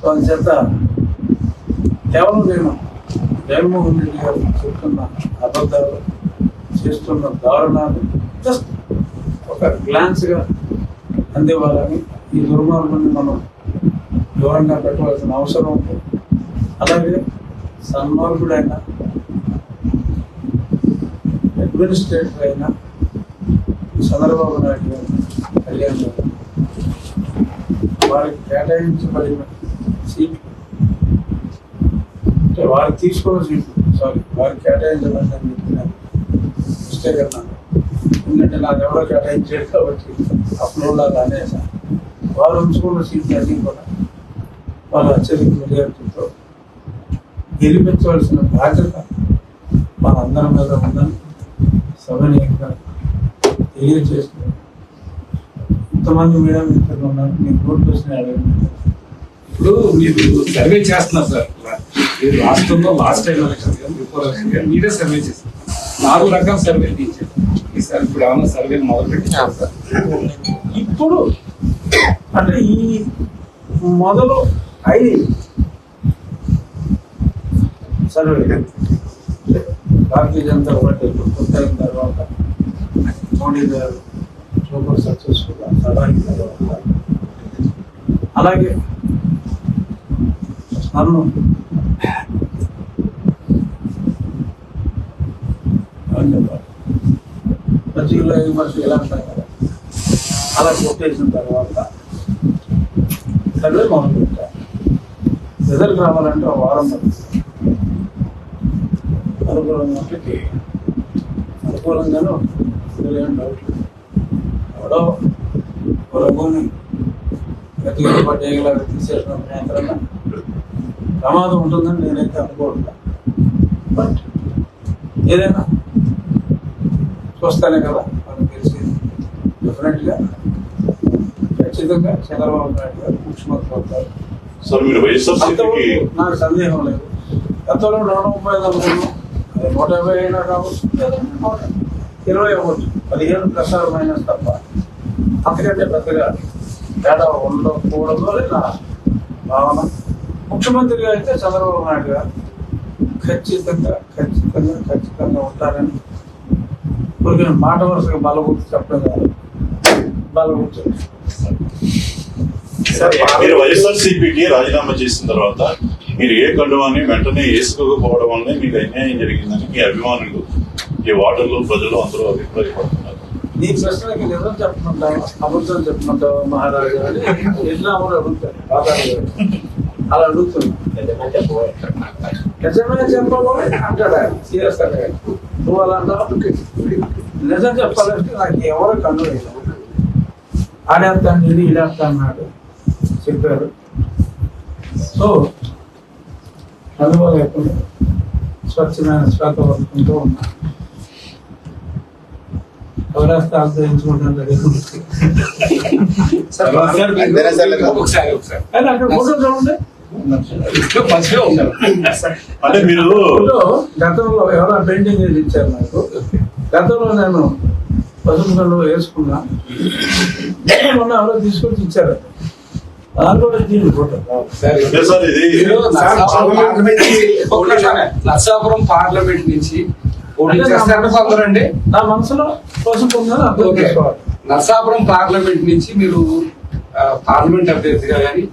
So అందుచేత కేవలం నేను జగన్మోహన్ రెడ్డి గారు చెప్తున్న అబద్ధాలు చేస్తున్న దారుణాలు జస్ట్ ఒక గ్లాన్స్గా అందేవాళ్ళని ఈ దుర్మార్గాన్ని మనం దూరంగా పెట్టవలసిన అవసరం ఉంది. అలాగే సన్మార్గుడైన అడ్మినిస్ట్రేటర్ అయిన చంద్రబాబు నాయుడు గారు కళ్యాణ్ గారు వారికి కేటాయించబడిన సీట్లు అంటే వారికి తీసుకోవడం సీట్లు సారీ వారికి కేటాయించబడిన చెప్పినాను మిస్టేక్ అన్నాను ఎందుకంటే నాకు ఎవరో కేటాయించాడు కాబట్టి ఆ ఫ్లోలో అనేసాను వారు ఉంచుకున్న సీట్లు అన్నీ కూడా వాళ్ళ అత్యధిక మెజార్టీతో గెలిపించవలసిన బాధ్యత మనందరి మీద ఉందని సభనీయంగా తెలియజేస్తున్నారు ఇంతమంది మీడియా మిత్రులు ఉన్నారు మీకు నోట్ వచ్చిన అడగండి. ఇప్పుడు మీరు సర్వే చేస్తున్నారు సార్. మీరు రాష్ట్రంలో లాస్ట్ టైం ఎలక్షన్ కానీ బిఫోర్ ఎలక్షన్ కానీ మీరే సర్వే చేస్తారు నాలుగు రకాల సర్వేలు ఈ ఈసారి ఇప్పుడు ఏమన్నా సర్వేలు మొదలు ఇప్పుడు అంటే ఈ మొదలు ఐదు సర్వే. భారతీయ జనతా పార్టీ కొత్త అయిన తర్వాత మోడీ గారు సూపర్ సక్సెస్ఫుల్ తర్వాత అలాగే నన్ను ప్రతిలో విమర్శలు ఎలా ఉంటాయి కదా? అలా కొట్టేసిన తర్వాత సర్వే మొదలు పెట్టారు రిజల్ట్ రావాలంటే ఒక వారం పడుతుంది. అనుకూలంగా అనుకూలంగానే ఏం డౌట్ ఎవడో ఒక రఘుని గట్టిగా పట్టేయగలాగా తీసేసిన యంత్రంగా ప్రమాదం ఉంటుందని నేనైతే అనుకోవట్లేదు బట్ ఏదైనా చూస్తానే కదా మనకు తెలిసేది. డెఫినెట్గా ఖచ్చితంగా చంద్రబాబు నాయుడు గారు ముఖ్యమంత్రి అవుతారు నాకు సందేహం లేదు. గతంలో నూట ముప్పై ఐదు అనుకున్నాం అది నూట యాభై అయినా కావచ్చు ఇరవై అవ్వచ్చు పదిహేను ప్రసార మైనస్ తప్ప అంతకంటే పెద్దగా తేడా ఉండకూడదు అని నా భావన. ముఖ్యమంత్రిగా అయితే చంద్రబాబు నాయుడు గారు ఖచ్చితంగా ఖచ్చితంగా ఖచ్చితంగా ఉంటారని ఊరికే మాట వరుసగా బలగుర్తు చెప్పడం కాదు. బలగుర్తు. మీరు వైఎస్ఆర్సీపీకి రాజీనామా చేసిన తర్వాత మీరు ఏ కండువాన్ని వెంటనే వేసుకోకపోవడం వల్లనే మీకు అన్యాయం జరిగిందని మీ అభిమానులు ఈ వాటర్లు ప్రజలు అందరూ అభిప్రాయపడుతున్నారు. నీ ప్రశ్నకి నిజం చెప్పమంటావా? అబద్ధం చెప్పమంటావా? మహారాజా అని ఎట్లా అమరు అడుగుతాడు బాబాయ్ గారు. అలా అడుగుతున్నా నిజమే చెప్పబోయే అంటాడు ఆయన సీరియస్ అంటే నువ్వు అలా అంటావు నిజం చెప్పాలంటే నాకు ఎవరు కన్ను వేయలేదు ఆడేస్తాను ఇది ఈడేస్తా అన్నాడు చెప్పారు సో అనుభవం లేకుండా స్వచ్ఛమైన శ్వేత వర్కుంటూ ఉన్నాను ఎవరేస్తే ఆశ్రయించుకుంటాను ఎంచుకుంటాను ఒకసారి ఒకసారి కానీ అక్కడ ఫోటో చూడండి అంటే మీరు గతంలో ఎవరో పెయింటింగ్ వేసి ఇచ్చారు నాకు. గతంలో నేను పసుపు కళ్ళు వేసుకున్నా. నేను మొన్న ఎవరో తీసుకొచ్చి ఇచ్చారు. నరసాపురం పార్లమెంట్ నుంచి- కొందరండి నా మనసులో. పసుపు ఉందని అర్థం నరసాపురం పార్లమెంట్ నుంచి మీరు పార్లమెంట్ అభ్యర్థిగా కానీ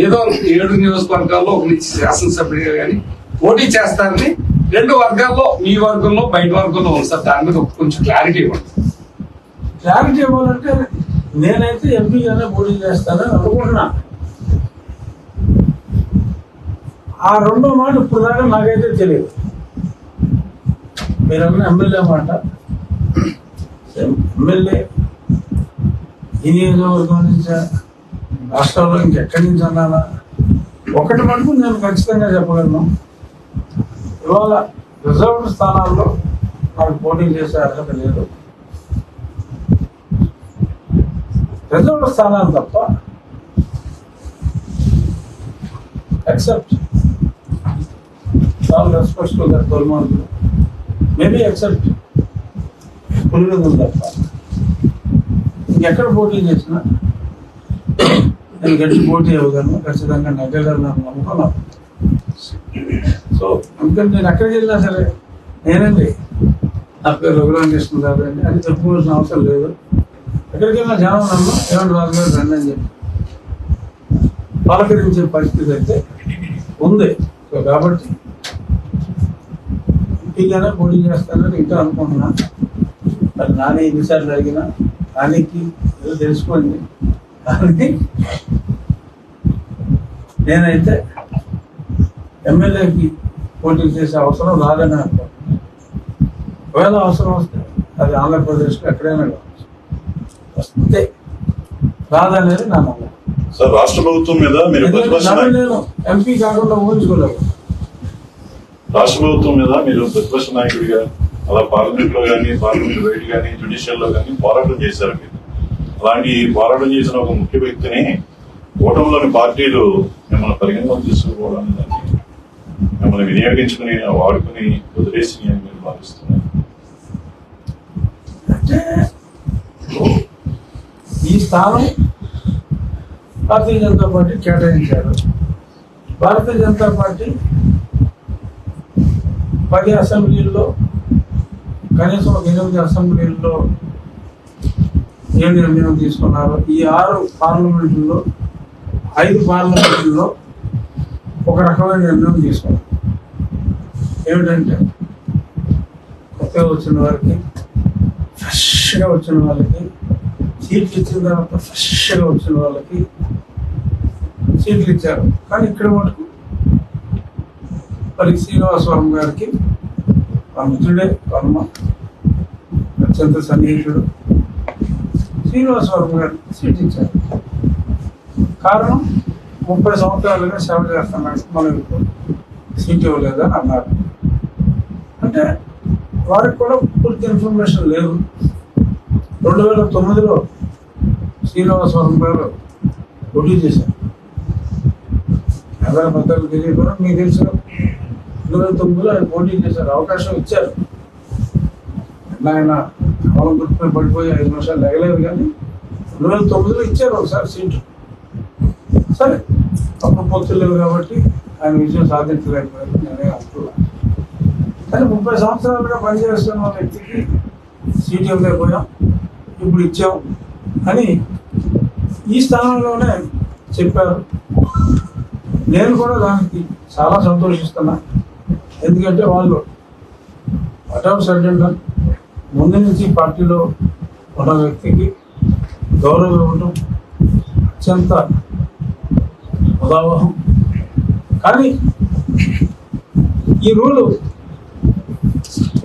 ఏదో ఏడు నియోజకవర్గాల్లో ఒక నుంచి శాసనసభ్యుడిగా కానీ పోటీ చేస్తారని రెండు వర్గాల్లో మీ వర్గంలో బయట వర్గంలో ఉంది సార్. దాని మీద కొంచెం క్లారిటీ ఇవ్వండి. క్లారిటీ ఇవ్వాలంటే నేనైతే ఎంపీగానే పోటీ చేస్తానని అనుకుంటున్నా. ఆ రెండో మాట ఇప్పుడు దాకా నాకైతే తెలియదు. మీరన్నా ఎమ్మెల్యే మాట? ఎమ్మెల్యే ఈ నియోజకవర్గం నుంచా? రాష్ట్రంలో ఇంకెక్కడి నుంచి అన్నానా? ఒకటి మటుకు నేను ఖచ్చితంగా చెప్పగలను. ఇవాళ రిజర్వ్డ్ స్థానాల్లో నాకు పోటీ చేసే అర్హత లేదు. రిజర్వ్డ్ స్థానాలు తప్ప ఎక్సెప్ట్ చాలా రెస్పెక్ట్ టు దట్ తొలిమార్గులు మేబీ ఎక్సెప్ట్ పులివెందులు తప్ప. ఇంకెక్కడ పోటీ చేసినా నేను గట్టి పోటీ ఇవ్వగలను ఖచ్చితంగా నెగ్గగలను అని సో అందుకని నేను ఎక్కడికి వెళ్ళినా సరే నేనండి నా పేరు రఘురామకృష్ణ గారు అండి. అని చెప్పుకోవాల్సిన అవసరం లేదు. ఎక్కడికి వెళ్ళినా జనం నమ్మ ఏమంటే రాజు గారు రండి అని చెప్పి. పలకరించే పరిస్థితి అయితే ఉంది. సో కాబట్టి ఇంటిగానే పోటీ చేస్తానని ఇంకా అనుకుంటున్నా. మరి నానే ఎన్నిసార్లు అడిగినా నానికి ఏదో తెలుసుకోండి. కానీ నేనైతే ఎమ్మెల్యేకి పోటీ చేసే అవసరం రాదని ఒకవేళ అవసరం వస్తే అది ఆంధ్రప్రదేశ్లో ఎక్కడైనా కావచ్చు. వస్తే రాదనేది నా నమ్మకం. సార్ రాష్ట్ర ప్రభుత్వం మీద మీరు నేను ఎంపీ కాకుండా ఊహించుకోలేవు రాష్ట్ర ప్రభుత్వం మీద మీరు ప్రతిపక్ష నాయకుడిగా అలా పార్లమెంట్లో కానీ పార్లమెంట్ బయట కానీ జ్యుడిషియల్లో కానీ పోరాటం చేశారు మీరు. అలాంటి పోరాటం చేసిన ఒక ముఖ్య వ్యక్తిని కూటమిలోని పార్టీలు మిమ్మల్ని పరిగణలోకి తీసుకోవడం మిమ్మల్ని వినియోగించుకుని వాడుకుని వదిలేసి అని మీరు భావిస్తున్నాను అంటే ఈ స్థానం భారతీయ జనతా పార్టీ కేటాయించారు. భారతీయ జనతా పార్టీ పది అసెంబ్లీల్లో కనీసం ఒక ఎనిమిది అసెంబ్లీల్లో ఏం నిర్ణయం తీసుకున్నారు ఈ ఆరు పార్లమెంట్లో ఐదు పార్లమెంట్లో ఒక రకమైన నిర్ణయం తీసుకున్నారు. ఏమిటంటే కొత్తగా వచ్చిన వారికి ఫ్రెష్గా వచ్చిన వాళ్ళకి సీట్లు ఇచ్చిన తర్వాత ఫ్రెష్గా వచ్చిన వాళ్ళకి సీట్లు ఇచ్చారు. కానీ ఇక్కడ మటుకు మరి శ్రీనివాసవరం గారికి మా మిత్రుడే వర్మ అత్యంత సన్నిహితుడు శ్రీనివాసవరం గారికి సీట్ ఇచ్చారు కారణం ముప్పై సంవత్సరాలుగా సేవ చేస్తున్నాడు మనం ఇప్పుడు సీట్ ఇవ్వలేదని అన్నారు. అంటే వారికి కూడా పూర్తి ఇన్ఫర్మేషన్ లేదు. రెండు వేల తొమ్మిదిలో శ్రీనివాసవరం గారు పోటీ చేశారు. కేంద్ర పెద్దలు తెలియకుండా మీకు తెలుసు. రెండు వేల తొమ్మిదిలో ఆయన పోటీ చేశారు. అవకాశం ఇచ్చారు. ఆయన కమలం గుర్తుపై పడిపోయి ఐదు నిమిషాలు లేగలేదు కానీ రెండు వేల తొమ్మిదిలో ఇచ్చారు ఒకసారి సీటు. సరే అప్పుడు పొత్తులేవు కాబట్టి ఆయన విజయం సాధించలేకపోయారు. నేనే అనుకున్నాను కానీ ముప్పై సంవత్సరాలుగా పనిచేస్తున్న వ్యక్తికి సీట్ ఇవ్వలేకపోయాం. ఇప్పుడు ఇచ్చాం అని ఈ స్థానంలోనే చెప్పారు. నేను కూడా దానికి చాలా సంతోషిస్తున్నా. ఎందుకంటే వాళ్ళు అటౌట్ సర్జెంట్ ముందు నుంచి పార్టీలో ఉన్న వ్యక్తికి గౌరవం ఇవ్వటం అత్యంత ఉదావహం కానీ ఈ రూలు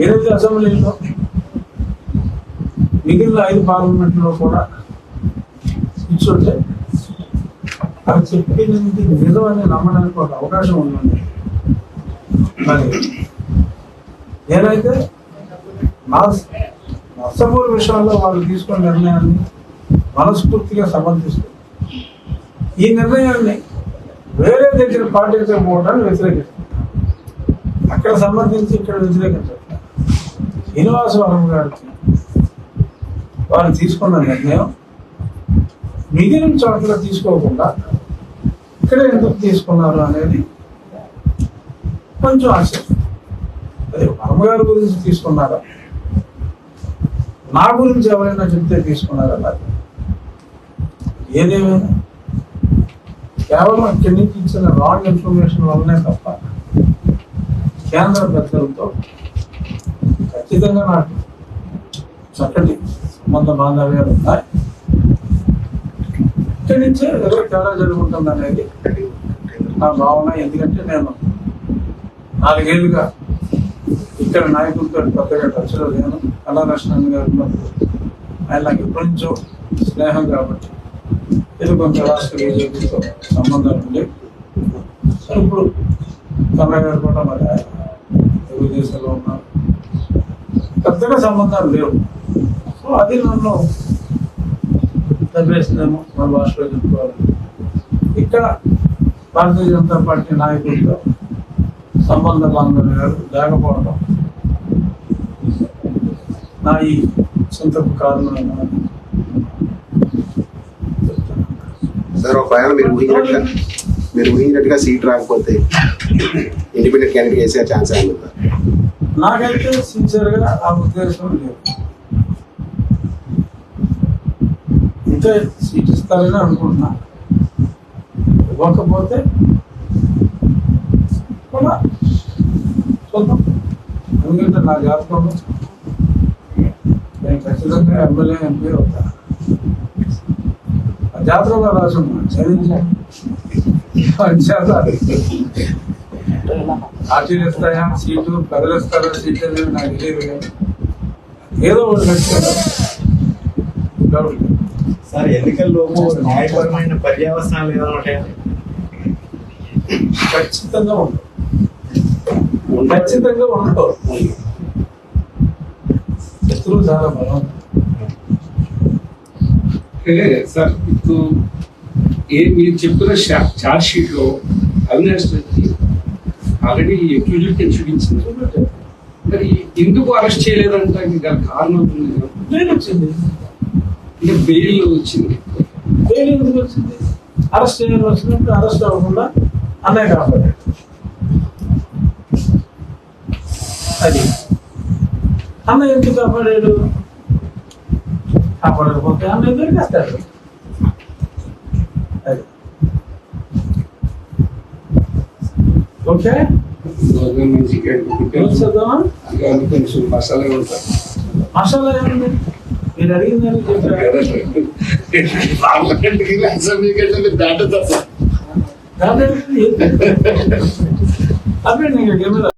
ఏదైతే అసెంబ్లీలో మిగిలిన ఐదు పార్లమెంట్లో కూడా ఇచ్చుంటే అది చెప్పింది నిజమని నమ్మడానికి ఒక అవకాశం ఉందండి. మరి నేనైతే నా విషయాల్లో వాళ్ళు తీసుకున్న నిర్ణయాన్ని మనస్ఫూర్తిగా సమర్థిస్తుంది. ఈ నిర్ణయాన్ని వేరే దగ్గర పాటించకపోవడానికి వ్యతిరేకిస్తుంది. అక్కడ సమర్థించి ఇక్కడ వ్యతిరేకించారు శ్రీనివాసవరం గారికి వారు తీసుకున్న నిర్ణయం మిగిలిన చోట్ల తీసుకోకుండా ఇక్కడ ఎందుకు తీసుకున్నారు అనేది కొంచెం ఆశ్చర్యం. అదే వర్మ గారి గురించి తీసుకున్నారా? నా గురించి ఎవరైనా చెప్తే తీసుకున్నారా మరి? ఏదేమైనా? కేవలం ఇక్కడి నుంచి ఇచ్చిన రాంగ్ ఇన్ఫర్మేషన్ వల్లనే తప్ప కేంద్ర పెద్దలతో ఖచ్చితంగా నాకు చక్కటి సంబంధ బాంధవ్యాలు ఉన్నాయి ఇక్కడి నుంచే ఏదో తేడా జరుగుతుంది అనేది నా భావన. ఎందుకంటే నేను నాలుగేళ్ళుగా ఇక్కడ నాయకులతో పెద్దగా టచ్లో లేను కళారక్షణ గారు ఉన్నప్పుడు ఆయన నాకు ఎప్పటి నుంచో స్నేహం కాబట్టి తెలుగు కొంత రాష్ట్ర బీజేపీతో సంబంధాలు ఉండేవి సో ఇప్పుడు కన్నయ్య గారు కూడా మరి ఆయన తెలుగుదేశంలో ఉన్నారు పెద్దగా సంబంధాలు లేవు. సో అది నన్ను దెబ్బేసిందేమో మన భాషలో చెప్పుకోవాలి ఇక్కడ భారతీయ జనతా పార్టీ నాయకులతో సంబంధ బాంధవ్యాలు లేకపోవడం. నా ఈ చింతకు కారణమైన సార్ ఒకవేళ మీరు ఊహించినట్టుగా మీరు ఊహించినట్టుగా సీట్ రాకపోతే ఇండిపెండెంట్ క్యాండిడేట్ వేసే ఛాన్స్ ఏమైనా ఉందా? నాకైతే సిన్సియర్గా ఆ ఉద్దేశం లేదు. ఇంతే సీట్ ఇస్తారని అనుకుంటున్నా. ఇవ్వకపోతే చూద్దాం. ఎందుకంటే నా జాతకంలో నేను ఖచ్చితంగా ఎమ్మెల్యే ఎంపీ అవుతా. ఆ జాతకంలో రాసి ఉన్నా చదివించా పార్టీలు ఇస్తాయా సీటు ప్రజలు ఇస్తారా సీట్ అనేది నాకు తెలియదు కానీ. ఏదో ఒకటి ఖచ్చితంగా. సార్ ఎన్నికల్లో న్యాయపరమైన పర్యవసానాలు ఏమైనా ఉంటాయా? ఖచ్చితంగా ఉండవు ఖచ్చితంగా ఉండవు శత్రువు చాలా బలం. సార్ ఇప్పుడు ఏ మీరు చెప్పిన చార్జ్ షీట్లో అవినాష్ రెడ్డి ఆల్రెడీ అక్యూజ్డ్ చూపించింది. మరి ఎందుకు అరెస్ట్ చేయలేదంటే? గల కారణం ఉంది కదా. బెయిల్ వచ్చింది. అంటే బెయిల్ వచ్చింది. బెయిల్ ఎందుకు వచ్చింది? అరెస్ట్ చేయాలి వచ్చినప్పుడు అరెస్ట్ అవ్వకుండా అన్నయ్య కాపాడాడు. అది అన్నయ్య ఎందుకు కాపాడాడు కాపాడకపోతే అన్నయ్య దొరికేస్తాడు అది ఓకే మంచిగా చూద్దామా కొంచెం మసాలా ఉంటారు మసాలా ఏముంది మీరు అడిగిందని చెప్పారు పార్లమెంట్కి అసెంబ్లీ కంటే బ్యాటర్ తప్ప దాంట్లో అప్పుడు నీకు